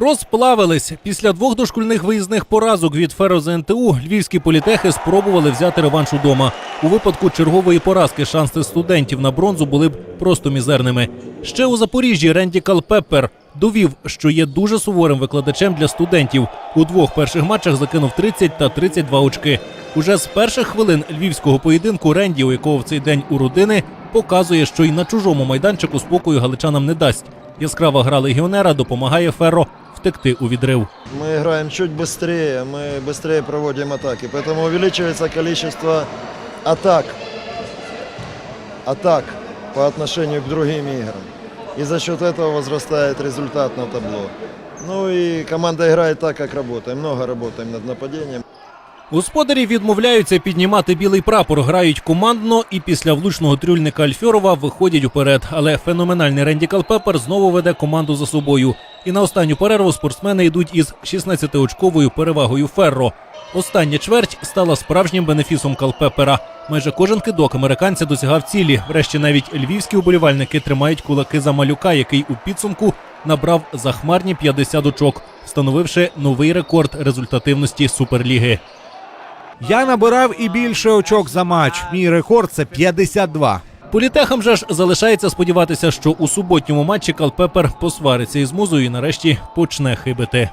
Розплавились після двох дошкільних виїзних поразок від Феро ЗНТУ львівські політехи спробували взяти реванш удома. У випадку чергової поразки шанси студентів на бронзу були б просто мізерними. Ще у Запоріжжі Ренді Калпеппер довів, що є дуже суворим викладачем для студентів. У двох перших матчах закинув 30 та 32 очки. Уже з перших хвилин львівського поєдинку Ренді, у якого в цей день у родини, показує, що й на чужому майданчику спокою галичанам не дасть. Яскрава гра легіонера допомагає Ферро втекти у відрив. Мы играем чуть быстрее, мы быстрее проводим атаки, поэтому увеличивается количество атак, атак по отношению к другим играм. И за счет этого возрастает результат на табло. Ну и команда играет так, как работаем. Много работаем над нападением. Господарі відмовляються піднімати білий прапор, грають командно і після влучного трюльника Альфьорова виходять уперед. Але феноменальний Ренді Калпепер знову веде команду за собою. І на останню перерву спортсмени йдуть із 16-очковою перевагою Ферро. Остання чверть стала справжнім бенефісом Калпепера. Майже кожен кидок американця досягав цілі. Врешті навіть львівські уболівальники тримають кулаки за малюка, який у підсумку набрав захмарні 50 очок, встановивши новий рекорд результативності суперліги. Я набирав і більше очок за матч. Мій рекорд це 52. Політехам же ж залишається сподіватися, що у суботньому матчі Калпепер посвариться із музою і нарешті почне хибити.